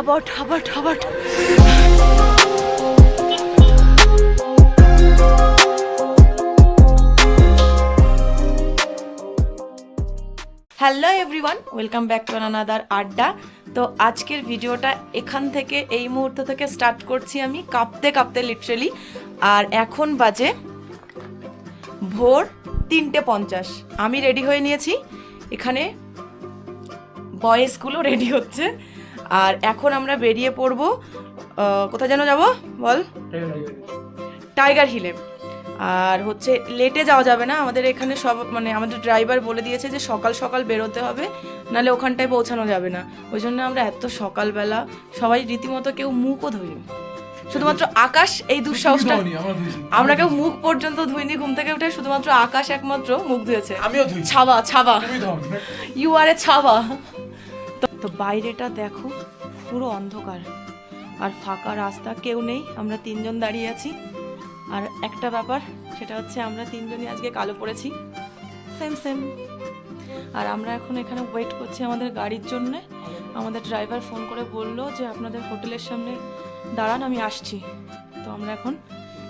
আবার আবার আবার hello everyone welcome back to another আড্ডা তো আজকের ভিডিওটা এখান থেকে, এই মুহূর্ত থেকে স্টার্ট করছি আমি কাঁপতে কাঁপতে লিটারেলি আর এখন বাজে ভোর তিনটে পঞ্চাশ। আমি রেডি হয়ে নিয়েছি। এখানে বয়েসগুলো রেডি হচ্ছে। আর এখন আমরা বেরিয়ে পড়ব কোথায় যেন যাব? বল। টাইগার হিলে আর হচ্ছে লেটে যাওয়া যাবে না? আমাদের এখানে সব মানে আমাদের ড্রাইভার বলে দিয়েছে যে সকাল সকাল বেরোতে হবে নাহলে ওখানটায় পৌঁছানো যাবে না। ওই জন্য আমরা এত সকালবেলা সবাই রীতিমতো কেউ মুখও ধুইনি শুধুমাত্র আকাশ এই দুঃসাহসটা আমরা কেউ মুখ পর্যন্ত ধুইনি ঘুম থেকে উঠে শুধুমাত্র আকাশ একমাত্র মুখ ধুয়েছে। আমিও ধুই ছাবা ছাবা ইউ আর এ ছাবা তো- বাইরেটা দেখো, পুরো অন্ধকার। আর ফাঁকা রাস্তা কেউ নেই, আমরা তিনজন দাঁড়িয়ে আছি। আর একটা ব্যাপার, সেটা হচ্ছে আমরা তিনজনই আজকে কালো পড়েছি। সেম সেম আর আমরা এখন এখানে ওয়েট করছি আমাদের গাড়ির জন্যে। আমাদের ড্রাইভার ফোন করে বলল যে, আপনাদের হোটেলের সামনে দাঁড়ান, আমি আসছি। তো আমরা এখন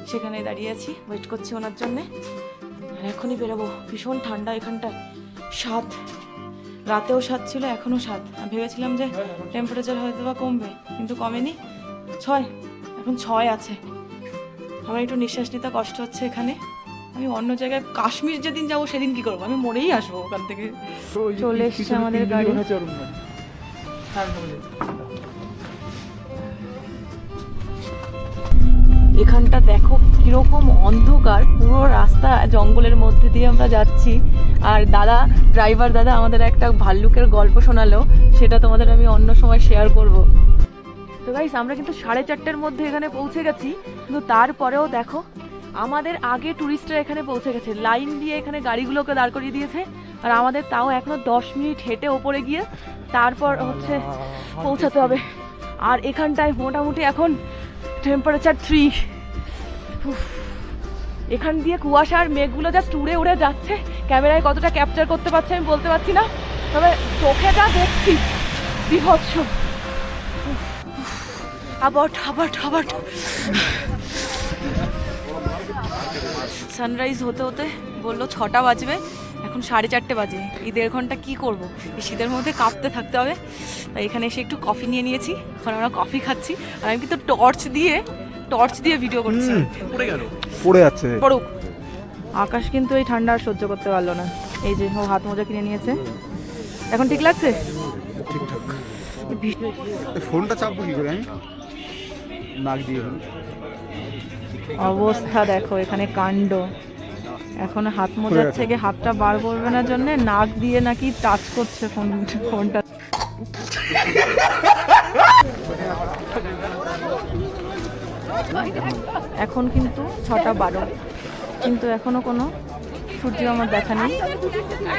সেখানে দাঁড়িয়ে আছি ওয়েট করছি ওনার জন্যে। আর এখনই বেরোবো, ভীষণ ঠান্ডা এখানটায়। সাত রাতেও সাত ছিল এখনও সাত আমি ভেবেছিলাম যে টেম্পারেচার হয়তো বা কমবে কিন্তু কমেনি। ছয় এখন ছয় আছে। আমার একটু নিঃশ্বাস নিতে কষ্ট হচ্ছে এখানে। আমি অন্য জায়গায় কাশ্মীর যেদিন যাব সেদিন কি করব? আমি মরেই আসব ওখান থেকে। চলে এসছে আমাদের গাড়ি। এখানটা দেখো কীরকম অন্ধকার পুরো রাস্তা জঙ্গলের মধ্যে দিয়ে আমরা যাচ্ছি। আর দাদা ড্রাইভার দাদা আমাদের একটা ভাল্লুকের গল্প শোনালো সেটা তোমাদের আমি অন্য সময় শেয়ার করব। তো গাইস আমরা কিন্তু সাড়ে চারটের মধ্যে এখানে পৌঁছে গেছি কিন্তু তারপরেও দেখো আমাদের আগে টুরিস্টরা এখানে পৌঁছে গেছে। লাইন দিয়ে এখানে গাড়িগুলোকে দাঁড় করিয়ে দিয়েছে আর আমাদের তাও এখনও দশ মিনিট হেঁটে ওপরে গিয়ে তারপর হচ্ছে পৌঁছাতে হবে। আর এখানটায় মোটামুটি এখন টেম্পারেচার থ্রি এখান দিয়ে কুয়াশার মেঘগুলো জাস্ট উড়ে উড়ে যাচ্ছে। ক্যামেরায় কতটা ক্যাপচার করতে পারছে আমি বলতে পারছি না। তবে চোখে যা দেখছি, বিভৎস। আবার আবার আবার। সানরাইজ হতে হতে বলল ছটা বাজবে। এখন সাড়ে চারটে বাজে। এই দেড় ঘণ্টা কি করব? এই শীতের মধ্যে কাঁপতে থাকতে হবে। তাই এখানে এসে একটু কফি নিয়ে নিয়েছি। এখন আমরা কফি খাচ্ছি। আর আমি কিন্তু টর্চ দিয়ে টর্চ দিয়ে ভিডিও করছি। পড়ে গেল। পড়ে যাচ্ছে পড়ুক। আকাশ কিন্তু এই ঠান্ডা আর সহ্য করতে পারল না। এই যে ও হাত মোজা কিনে নিয়েছে। এখন ঠিক লাগছে? ঠিকঠাক। ফোনটা চাপবো কি করে আমি? নাক দিয়ে। অবস্থা দেখো এখানে কাণ্ড। এখন হাত মোজার থেকে হাতটা বার করবে না জন্য নাক দিয়ে নাকি টাচ করছে ফোন ফোনটা। এখন কিন্তু ছটা বারো। কিন্তু এখনও কোনো সূর্য আমার দেখা নেই।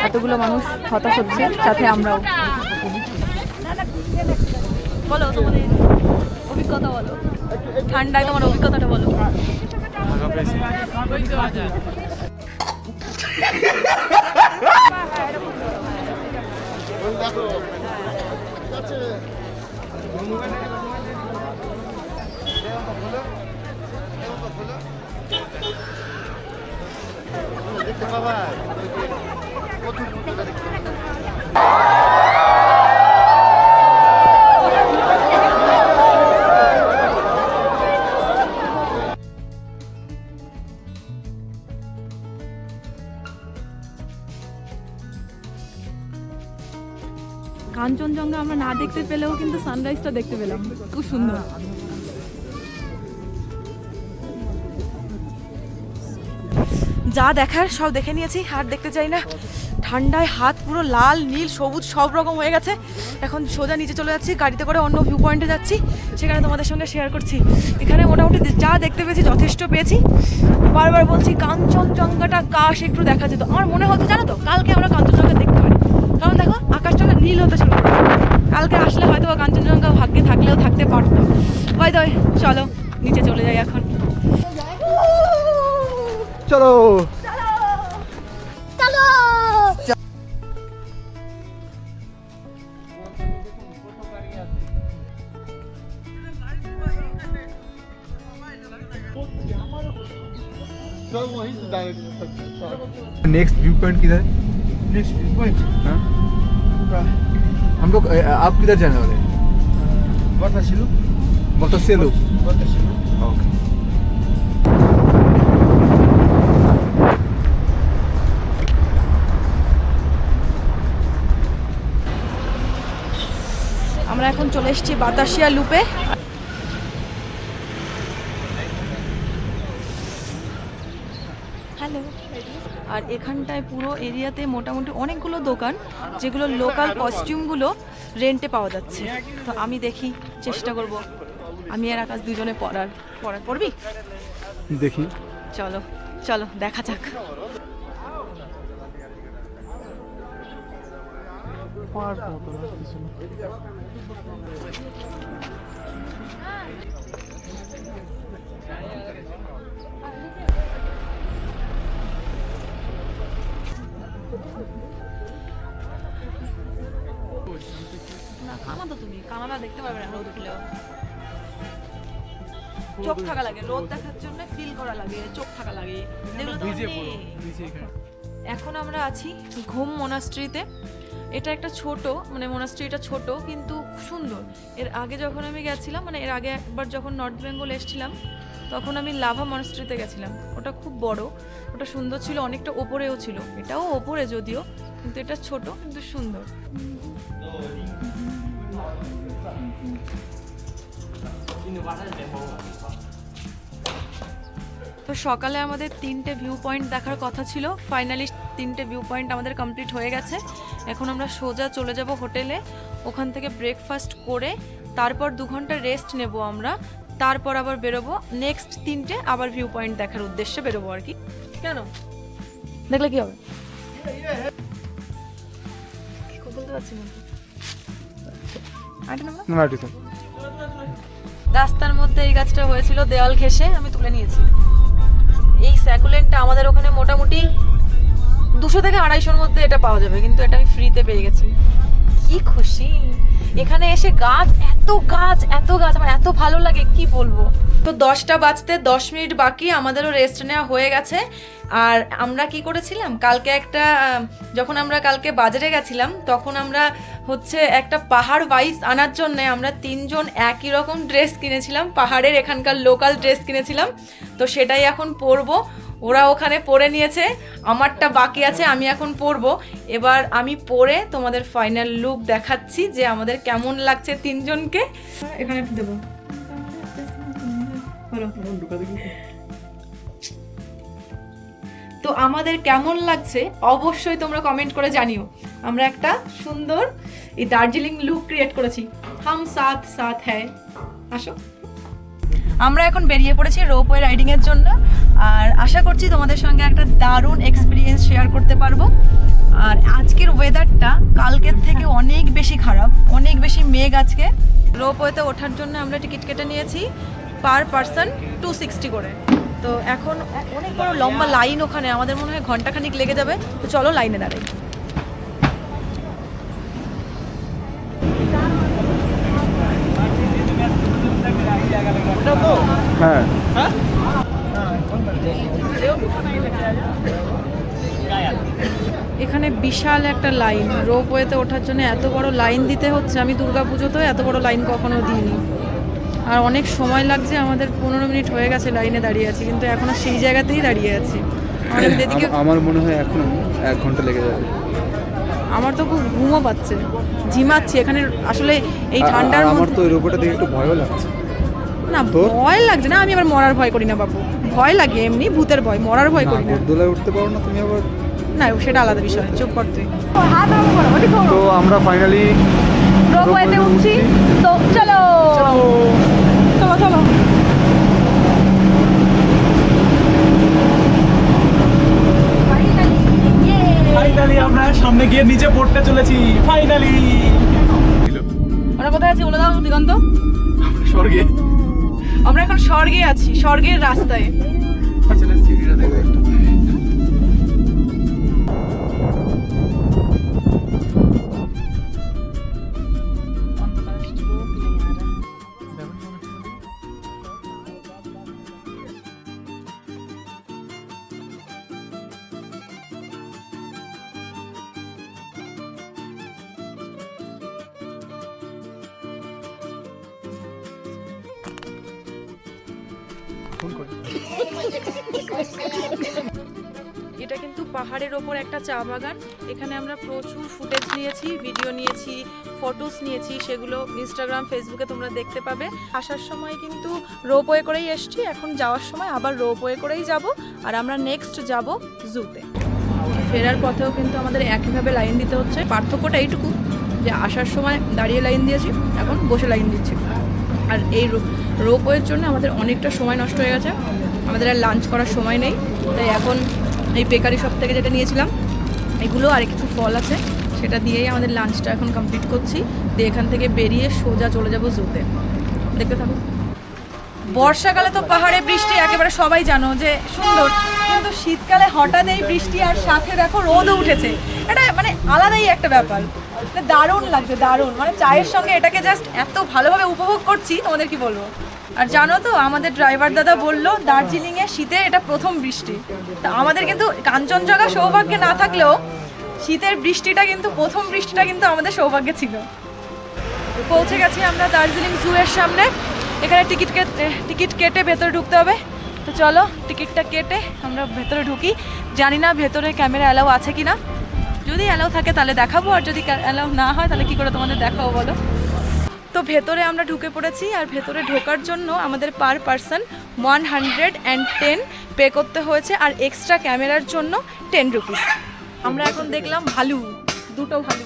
এতগুলো মানুষ হতাশ হচ্ছে সাথে আমরাও। বলো তোমাদের অভিজ্ঞতা বলো। ঠান্ডায় তোমার অভিজ্ঞতাটা বলো। দেখতে পাবা। কত দেখতে কাঞ্চনজঙ্ঘা আমরা না দেখতে পেলেও কিন্তু সানরাইজটা দেখতে পেলাম। খুব সুন্দর। যা দেখার সব দেখে নিয়েছি, আর দেখতে চাই না। ঠান্ডায় হাত পুরো লাল, নীল, সবুজ, সব রকম হয়ে গেছে। এখন সোজা নিচে চলে যাচ্ছি, গাড়িতে করে অন্য ভিউ পয়েন্টে যাচ্ছি। সেখানে তোমাদের সঙ্গে শেয়ার করছি। এখানে মোটামুটি যা দেখতে পেয়েছি, যথেষ্ট পেয়েছি। বারবার বলছি, কাঞ্চনজঙ্ঘাটা কাশ একটু দেখা যেত। আমার মনে হতো, জানো তো, কালকে আমরা কাঞ্চনজঙ্ঘা দেখতে পারি। কারণ দেখো আকাশটা না নীল হতে শুরু কালকে আসলে হয়তো বা কাঞ্চনজঙ্ঘা ভাগ্যে থাকলেও থাকতে পারতো। বাই দয় চলো নিচে চলে যাই এখন। চলো। नेक्स्ट व्यू पॉइंट किधर नेक्स्ट व्यू पॉइंट हाँ हम लोग अ, आप किधर जाने वाले हैं बतासिलु मतलब से लोग बतासिलु ओके আমরা এখন চলে এসেছি বাতাসিয়া লুপে এখানটায় পুরো এরিয়াতে মোটামুটি অনেকগুলো দোকান যেগুলো লোকাল কস্টিউমগুলো রেন্টে পাওয়া যাচ্ছে। তো আমি দেখি চেষ্টা করব। আমি আর আকাশ দুজনে পড়ার পড়ার পড়বি? দেখি। চলো চলো দেখা যাক। না। পারবে না রোদ উঠলেও চোখ থাকা লাগে রোদ দেখার জন্য ফিল করা লাগে চোখ থাকা লাগে। যেগুলো তো এখন আমরা আছি ঘুম মোনাস্ট্রিতে এটা একটা ছোট মানে মোনাস্ট্রিটা ছোট কিন্তু সুন্দর। এর আগে যখন আমি গেছিলাম মানে এর আগে একবার যখন নর্থ বেঙ্গল এসেছিলাম তখন আমি লাভা মনাস্ট্রিতে গেছিলাম। ওটা খুব বড় ওটা সুন্দর ছিল অনেকটা ওপরেও ছিল। এটাও ওপরে যদিও কিন্তু এটা ছোট কিন্তু সুন্দর। তো সকালে আমাদের তিনটে ভিউ পয়েন্ট দেখার কথা ছিল। ফাইনালি তিনটে ভিউ পয়েন্ট আমাদের কমপ্লিট হয়ে গেছে। এখন আমরা সোজা চলে যাব হোটেলে। ওখান থেকে ব্রেকফাস্ট করে তারপর দু ঘণ্টা রেস্ট নেব আমরা। তারপর আবার বেরোবো। নেক্সট তিনটে আবার ভিউ পয়েন্ট দেখার উদ্দেশ্যে বেরোবো আর কি। কেন? দেখলে কি হবে? বলতে পারছি না। রাস্তার মধ্যে এই গাছটা হয়েছিল দেওয়াল ঘেসে আমি তুলে নিয়েছি। এই স্যাকুলেন্টটা আমাদের ওখানে মোটামুটি দুশো থেকে আড়াইশোর মধ্যে এটা পাওয়া যাবে কিন্তু এটা আমি ফ্রিতে পেয়ে গেছি। কি খুশি! এখানে এসে গাছ এত গাছ এত গাছ আমার এত ভালো লাগে কি বলব? তো দশটা বাজতে দশ মিনিট বাকি আমাদেরও রেস্ট নেওয়া হয়ে গেছে। আর আমরা কি করেছিলাম? কালকে একটা যখন আমরা কালকে বাজারে গেছিলাম তখন আমরা হচ্ছে একটা পাহাড় ওয়াইজ আনার জন্য আমরা তিনজন একই রকম ড্রেস কিনেছিলাম। পাহাড়ের এখানকার লোকাল ড্রেস কিনেছিলাম। তো সেটাই এখন পরবো। ওরা ওখানে পরে নিয়েছে। আমারটা বাকি আছে আমি এখন পরবো। এবার আমি পরে তোমাদের ফাইনাল লুক দেখাচ্ছি যে আমাদের কেমন লাগছে তিনজনকে। এখানে দেবো। তো আমাদের কেমন লাগছে অবশ্যই তোমরা কমেন্ট করে জানিও। আমরা একটা সুন্দর এই দার্জিলিং লুক ক্রিয়েট করেছি। হাম সাথ সাথ হ্যায়। আসো। আমরা এখন বেরিয়ে পড়েছি রোপওয়ে রাইডিং এর জন্য। আর আশা করছি তোমাদের সঙ্গে একটা দারুণ এক্সপিরিয়েন্স শেয়ার করতে পারব। আর আজকের ওয়েদারটা কালকের থেকে অনেক বেশি খারাপ, অনেক বেশি মেঘ আজকে। রোপওয়েতে ওঠার জন্য আমরা টিকিট কেটে নিয়েছি পার পার্সন টু সিক্সটি করে। তো এখন অনেক বড় লম্বা লাইন ওখানে আমাদের মনে হয় ঘন্টাখানিক লেগে যাবে। তো চলো লাইনে দাঁড়াই। হ্যাঁ। এখানে বিশাল একটা লাইন রোপওয়েতে ওঠার জন্য এত বড় লাইন দিতে হচ্ছে। আমি দুর্গাপুজোতেও এত বড় লাইন কখনো দিইনি। আর অনেক সময় লাগছে আমাদের পনেরো মিনিট হয়ে গেছে লাইনে দাঁড়িয়ে আছি কিন্তু এখনও সেই জায়গাতেই দাঁড়িয়ে আছি। আমার মনে হয় এখনও এক ঘণ্টা লেগে যাবে। আমার তো খুব ঘুমও পাচ্ছে ঝিমাচ্ছি এখানে আসলে এই ঠান্ডার আমার তো রোবটটা দেখে একটু ভয়ও লাগছে। না ভয় লাগছে না আমি আবার মরার ভয় করি না বাবু ভয় লাগে এমনি ভূতের ভয় মরার ভয় করি না। নাগরদোলায় উঠতে পারো না তুমি আবার? না সেটা আলাদা বিষয় চুপ কর তুই। তো আমরা ফাইনালি রোপওয়েতে উঠছি তো চলো। চলো চলো ফাইনালি আমরা সামনে গিয়ে নিচে পড়তে চলেছি। ফাইনালি আমরা কোথায় আছি বলে দাও দিগন্ত স্বর্গে। আমরা এখন স্বর্গে আছি স্বর্গের রাস্তায়। আচ্ছা সিঁড়িটা দেখো ফোন করে। এটা কিন্তু পাহাড়ের ওপর একটা চা বাগান। এখানে আমরা প্রচুর ফুটেজ নিয়েছি ভিডিও নিয়েছি ফটোস নিয়েছি, সেগুলো ইনস্টাগ্রাম ফেসবুকে তোমরা দেখতে পাবে। আসার সময় কিন্তু রোপওয়ে করেই এসছি, এখন যাওয়ার সময় আবার রোপওয়ে করেই যাব, আর আমরা নেক্সট যাব জুতে ফেরার পথেও কিন্তু আমাদের একইভাবে লাইন দিতে হচ্ছে। পার্থক্যটা এইটুকু, যে আসার সময় দাঁড়িয়ে লাইন দিয়েছি, এখন বসে লাইন দিচ্ছি। আর এই রোপওয়ের জন্য আমাদের অনেকটা সময় নষ্ট হয়ে গেছে। আমাদের আর লাঞ্চ করার সময় নেই। তাই এখন এই বেকারি শপ থেকে যেটা নিয়েছিলাম, এগুলো আর কিছু ফল আছে। সেটা দিয়েই আমাদের লাঞ্চটা এখন কমপ্লিট করছি। দিয়ে এখান থেকে বেরিয়ে সোজা চলে যাব জুতে। দেখতে থাকো। বর্ষাকালে তো পাহাড়ে বৃষ্টি একেবারে সবাই জানো যে সুন্দর, কিন্তু শীতকালে হঠাৎ এই বৃষ্টি আর সাথে দেখো রোদও উঠেছে। এটা মানে আলাদাই একটা ব্যাপার। দারুণ লাগছে, দারুণ। মানে চায়ের সঙ্গে এটাকে জাস্ট এত ভালোভাবে উপভোগ করছি, তোমাদের কি বলব? আর জানো তো, আমাদের ড্রাইভার দাদা বলল, দার্জিলিংয়ে শীতে এটা প্রথম বৃষ্টি। তা আমাদের কিন্তু কাঞ্চনজঙ্ঘা সৌভাগ্যে না থাকলেও শীতের বৃষ্টিটা কিন্তু, প্রথম বৃষ্টিটা কিন্তু আমাদের সৌভাগ্যে ছিল। পৌঁছে গেছি আমরা দার্জিলিং জু এর সামনে। এখানে টিকিট কেটে টিকিট কেটে ভেতরে ঢুকতে হবে। তো চলো, টিকিটটা কেটে আমরা ভেতরে ঢুকি। জানি না ভেতরে ক্যামেরা অ্যালাউ আছে কি না যদি অ্যালাউ থাকে তাহলে দেখাবো, আর যদি অ্যালাউ না হয় তাহলে কি করে তোমাদের দেখাবো বলো? তো ভেতরে আমরা ঢুকে পড়েছি, আর ভেতরে ঢোকার জন্য আমাদের per person one hundred and ten pay করতে হয়েছে, আর এক্সট্রা ক্যামেরার জন্য টেন রুপিস আমরা এখন দেখলাম ভালু, দুটো ভালু।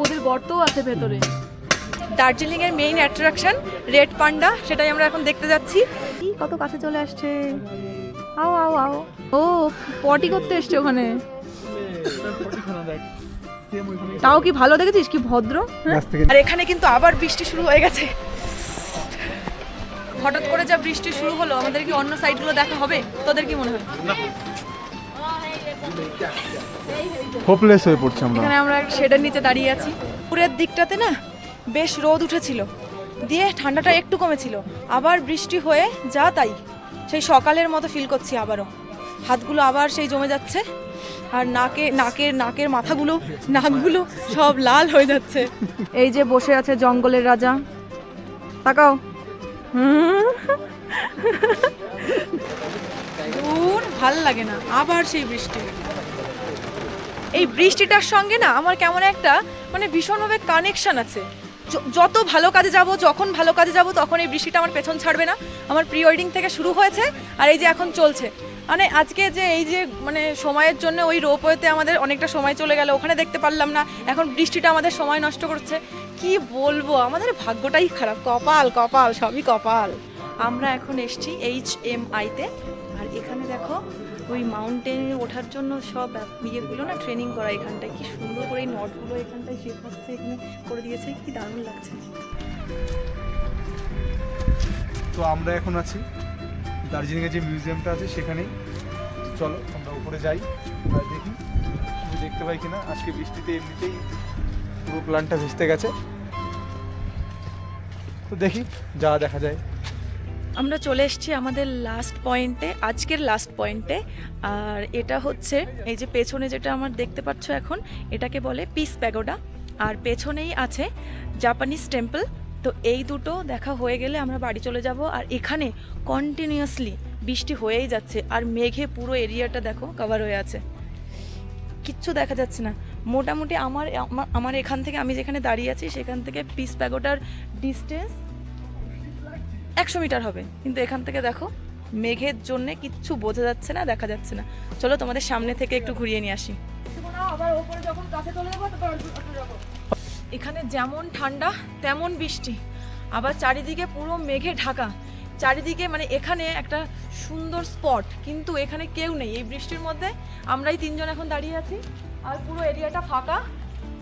ওদের গর্তও আছে ভেতরে। দার্জিলিং এর মেইন অ্যাট্রাকশন রেড পান্ডা, সেটাই আমরা এখন দেখতে যাচ্ছি। কত কাছে চলে আসছে? আও আও আও। ও পটি করতে এসছে ওখানে? তাও কি ভালো দেখেছিস? কি ভদ্র? হ্যাঁ? আর এখানে কিন্তু আবার বৃষ্টি শুরু হয়ে গেছে। হঠাৎ করে যা বৃষ্টি শুরু হলো আমাদের কি অন্য সাইডগুলো দেখা হবে? তোদের কি মনে হয়? হোপলেস হয়ে পড়ছে আমরা। এখানে আমরা শেডের নিচে দাঁড়িয়ে আছি। পুরের দিকটাতে না বেশ রোদ উঠেছিল। দিয়ে ঠান্ডাটা একটু কমেছিল। আবার বৃষ্টি হয়ে যা তাই। সেই সকালের মতো ফিল করছি আবারও। হাতগুলো আবার সেই জমে যাচ্ছে। আর নাকে, নাকের নাকের মাথাগুলো, নাকগুলো সব লাল হয়ে যাচ্ছে। এই যে বসে আছে জঙ্গলের রাজা। তাকাও। দূর, ভালো লাগে না। আবার সেই বৃষ্টি। এই বৃষ্টিটার সঙ্গে না আমার কেমন একটা মানে ভীষণভাবে কানেকশন আছে। যত ভালো কাজে যাব, যখন ভালো কাজে যাব, তখন এই বৃষ্টিটা আমার পেছন ছাড়বে না। আমার প্রি ওয়েডিং থেকে শুরু হয়েছে আর এই যে এখন চলছে। মানে আজকে যে এই যে মানে সময়ের জন্য ওই রোপওয়েতে আমাদের অনেকটা সময় চলে গেল, ওখানে দেখতে পারলাম না। এখন বৃষ্টিটা আমাদের সময় নষ্ট করছে। কি বলব, আমাদের ভাগ্যটাই খারাপ। কপাল কপাল, সবই কপাল। আমরা এখন এসছি এইচ এম আইতে আর এখানে দেখো, ওই মাউন্টেনে ওঠার জন্য সব ইয়েগুলো না ট্রেনিং করা এখানটায়। কি সুন্দর করে এই নটগুলো এখানটায় শেখাচ্ছে এখানে করে দিয়েছে। কি দারুণ লাগছে। তো আমরা এখন আছি দার্জিলিংয়ে যে মিউজিয়ামটা আছে সেখানেই। চলো, আমরা উপরে যাই দেখি, তুমি দেখতে পাই কিনা। আজকে বৃষ্টিতে এমনিতেই পুরো প্ল্যানটা ভেস্তে গেছে। তো দেখি, যা দেখা যায়। আমরা চলে এসেছি আমাদের লাস্ট পয়েন্টে আজকের লাস্ট পয়েন্টে আর এটা হচ্ছে, এই যে পেছনে যেটা আমার দেখতে পাচ্ছ এখন, এটাকে বলে পিস প্যাগোডা আর পেছনেই আছে জাপানিজ টেম্পল তো এই দুটো দেখা হয়ে গেলে আমরা বাড়ি চলে যাব আর এখানে কন্টিনিউয়াসলি বৃষ্টি হয়েই যাচ্ছে আর মেঘে পুরো এরিয়াটা দেখো কভার হয়ে আছে। কিচ্ছু দেখা যাচ্ছে না। মোটামুটি আমার, আমার- এখান থেকে আমি যেখানে দাঁড়িয়ে আছি সেখান থেকে পিস প্যাগোটার ডিস্টেন্স একশো মিটার হবে। কিন্তু এখান থেকে দেখো মেঘের জন্য কিচ্ছু বোঝা যাচ্ছে না, দেখা যাচ্ছে না। চলো তোমাদের সামনে থেকে একটু ঘুরিয়ে নিয়ে আসি। এখানে যেমন ঠান্ডা, তেমন বৃষ্টি। আবার চারিদিকে পুরো মেঘে ঢাকা। চারিদিকে মানে এখানে একটা সুন্দর স্পট, কিন্তু এখানে কেউ নেই। এই বৃষ্টির মধ্যে আমরাই তিনজন এখন দাঁড়িয়ে আছি। আর পুরো এরিয়াটা ফাঁকা।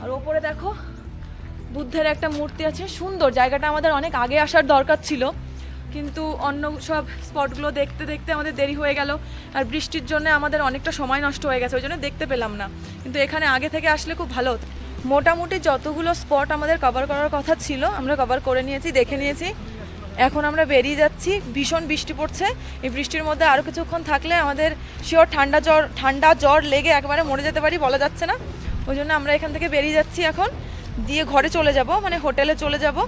আর ওপরে দেখো, বুদ্ধের একটা মূর্তি আছে। সুন্দর, জায়গাটা আমাদের অনেক আগে আসার দরকার ছিল। কিন্তু অন্য সব স্পটগুলো দেখতে দেখতে আমাদের দেরি হয়ে গেল। আর বৃষ্টির জন্য আমাদের অনেকটা সময় নষ্ট হয়ে গেছে, ওই জন্য দেখতে পেলাম না। কিন্তু এখানে আগে থেকে আসলে খুব ভালো হতো। মোটামুটি যতগুলো স্পট আমাদের কভার করার কথা ছিল, আমরা কভার করে নিয়েছি, দেখে নিয়েছি। এখন আমরা বেরিয়ে যাচ্ছি, ভীষণ বৃষ্টি পড়ছে। এই বৃষ্টির মধ্যে আরও কিছুক্ষণ থাকলে আমাদের শিওর ঠান্ডা জ্বর ঠান্ডা জ্বর লেগে একবারে মরে যেতে পারি বলা যাচ্ছে না। ওই জন্য আমরা এখান থেকে বেরিয়ে যাচ্ছি এখন। দিয়ে ঘরে চলে যাব মানে হোটেলে চলে যাব।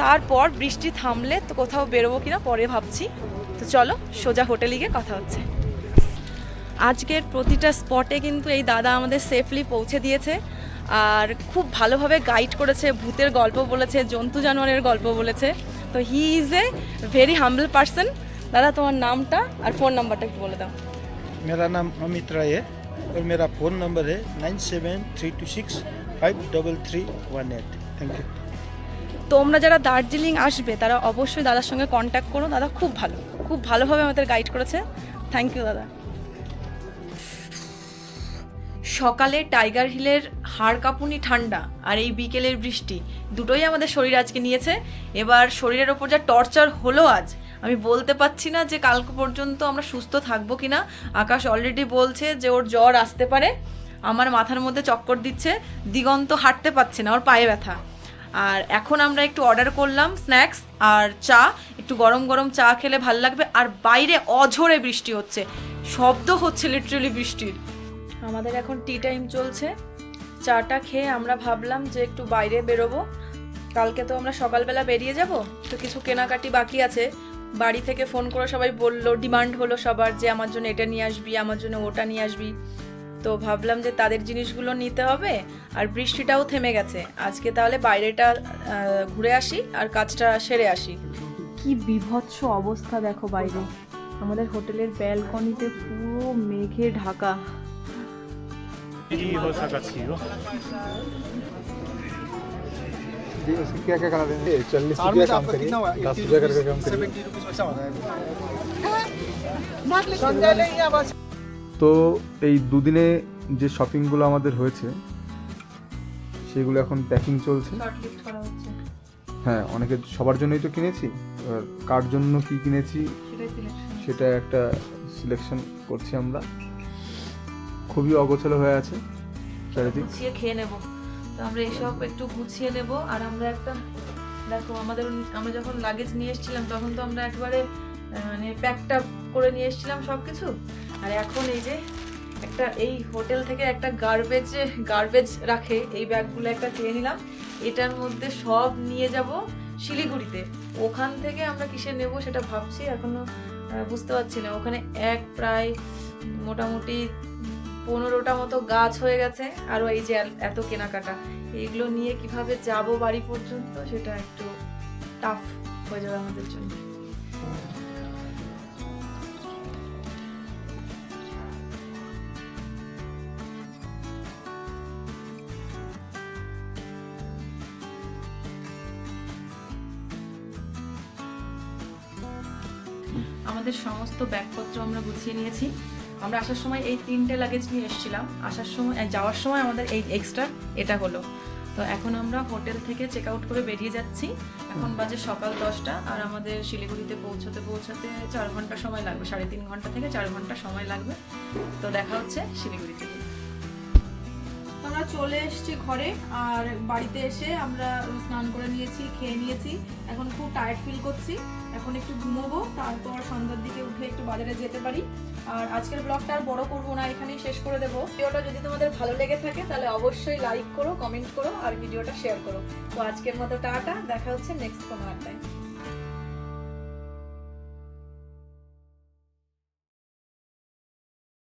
তারপর বৃষ্টি থামলে তো কোথাও বেরোবো কিনা পরে ভাবছি। তো চলো, সোজা হোটেলে গিয়ে কথা হচ্ছে। আজকের প্রতিটা স্পটে কিন্তু এই দাদা আমাদের সেফলি পৌঁছে দিয়েছে। আর খুব ভালোভাবে গাইড করেছে ভূতের গল্প বলেছে জন্তু জানোয়ারের গল্প বলেছে তো he is a very humble person দাদা তোমার নামটা আর ফোন নাম্বারটা একটু বলে দাও मेरा नाम अमित राय है और मेरा फ़ोन नंबर है nine seven three two six five double three one eight thank you তোমরা যারা দার্জিলিং আসবে তারা অবশ্যই দাদার সঙ্গে কন্ট্যাক্ট করো দাদা খুব ভালো খুব ভালোভাবে আমাদের গাইড করেছে থ্যাংক ইউ দাদা সকালে টাইগার হিলের হাড় কাঁপুনি ঠান্ডা আর এই বিকেলের বৃষ্টি দুটোই আমাদের শরীর আজকে নিয়েছে। এবার শরীরের ওপর যা টর্চার হলো আজ, আমি বলতে পারছি না যে কালকে পর্যন্ত আমরা সুস্থ থাকব কিনা। আকাশ অলরেডি বলছে যে ওর জ্বর আসতে পারে। আমার মাথার মধ্যে চক্কর দিচ্ছে, দিগন্ত হাঁটতে পারছে না, ওর পায়ে ব্যথা। আর এখন আমরা একটু অর্ডার করলাম স্ন্যাক্স আর চা, একটু গরম গরম চা খেলে ভালো লাগবে। আর বাইরে অঝোরে বৃষ্টি হচ্ছে, শব্দ হচ্ছে লিটারেলি বৃষ্টির। আমাদের এখন টি টাইম চলছে। চাটা খেয়ে আমরা ভাবলাম যে একটু বাইরে বেরোবো। কালকে তো আমরা সকালবেলা বেরিয়ে যাব, তো কিছু কেনাকাটি বাকি আছে। বাড়ি থেকে ফোন করে সবাই বলল ডিমান্ড হলো সবার যে আমার জন্য এটা নিয়ে আসবি, আমার জন্য ওটা নিয়ে আসবি। তো ভাবলাম যে তাদের জিনিসগুলো নিতে হবে, আর বৃষ্টিটাও থেমে গেছে। আজকে তাহলে বাইরেটা ঘুরে আসি আর কাজটা সেরে আসি। কি বিভৎস অবস্থা দেখো বাইরে। আমাদের হোটেলের ব্যালকনিতে পুরো মেঘে ঢাকা। जी उसकी क्या क्या करा देंगे चालीस रुपया काम करिए दस रुपया करके काम करिए তো এই দুদিনে যে শপিংগুলো আমাদের হয়েছে সেগুলো এখন প্যাকিং চলছে শর্টলিস্ট করা হচ্ছে হ্যাঁ অনেকে সবার জন্যই তো কিনেছি এবার কার জন্য কি কিনেছি সেটাই সিলেকশন সেটা একটা সিলেকশন করছি আমরা খুবই অগোছালো হয়ে আছে, চারিদিক। গুছিয়ে খেয়ে নেব। তো আমরা এসব একটু গুছিয়ে নেব, আর আমরা একটা, দেখো আমাদের, আমরা যখন লাগেজ নিয়ে এসেছিলাম, তখন তো আমরা একবারে মানে প্যাকটা করে নিয়ে এসেছিলাম সব কিছু আর এখন এই যে একটা, এই হোটেল থেকে একটা গার্বেজ গার্বেজ রাখে, এই ব্যাগগুলো একটা কিনে নিলাম। এটার মধ্যে সব নিয়ে যাব শিলিগুড়িতে। ওখান থেকে আমরা কিসে নেব সেটা ভাবছি, এখনও বুঝতে পারছি না। ওখানে এক প্রায় মোটামুটি পনেরোটা মতো গাছ হয়ে গেছে। আরও এই যে এত কেনাকাটা। এইগুলো নিয়ে কীভাবে যাব বাড়ি পর্যন্ত, সেটা একটু টাফ হয়ে যাবে আমাদের জন্য। আমাদের সমস্ত ব্যাগপত্র আমরা গুছিয়ে নিয়েছি। আমরা আসার সময় এই তিনটে লাগেজ নিয়ে এসেছিলাম। আসার সময় যাওয়ার সময় আমাদের এই এক্সট্রা এটা হলো। তো এখন আমরা হোটেল থেকে চেক আউট করে বেরিয়ে যাচ্ছি। এখন বাজে সকাল দশটা আর আমাদের শিলিগুড়িতে পৌঁছতে পৌঁছতে চার ঘণ্টা সময় লাগবে। সাড়ে তিন ঘণ্টা থেকে চার ঘণ্টা সময় লাগবে। তো দেখা হচ্ছে শিলিগুড়িতে আমরা চলে এসেছি ঘরে আর বাড়িতে এসে আমরা স্নান করে নিয়েছি, খেয়ে নিয়েছি। এখন খুব টায়ার্ড ফিল করছি। এখন একটু ঘুমোবো, তারপর সন্ধ্যার দিকে উঠে একটু বাজারে যেতে পারি। আর আজকের ব্লগটা আর বড় করব না, এখানেই শেষ করে দেবো। ভিডিওটা যদি তোমাদের ভালো লেগে থাকে, তাহলে অবশ্যই লাইক করো কমেন্ট করো, আর ভিডিওটা শেয়ার করো। তো আজকের মতো টাটা, দেখা হচ্ছে নেক্সট কোনো একটাই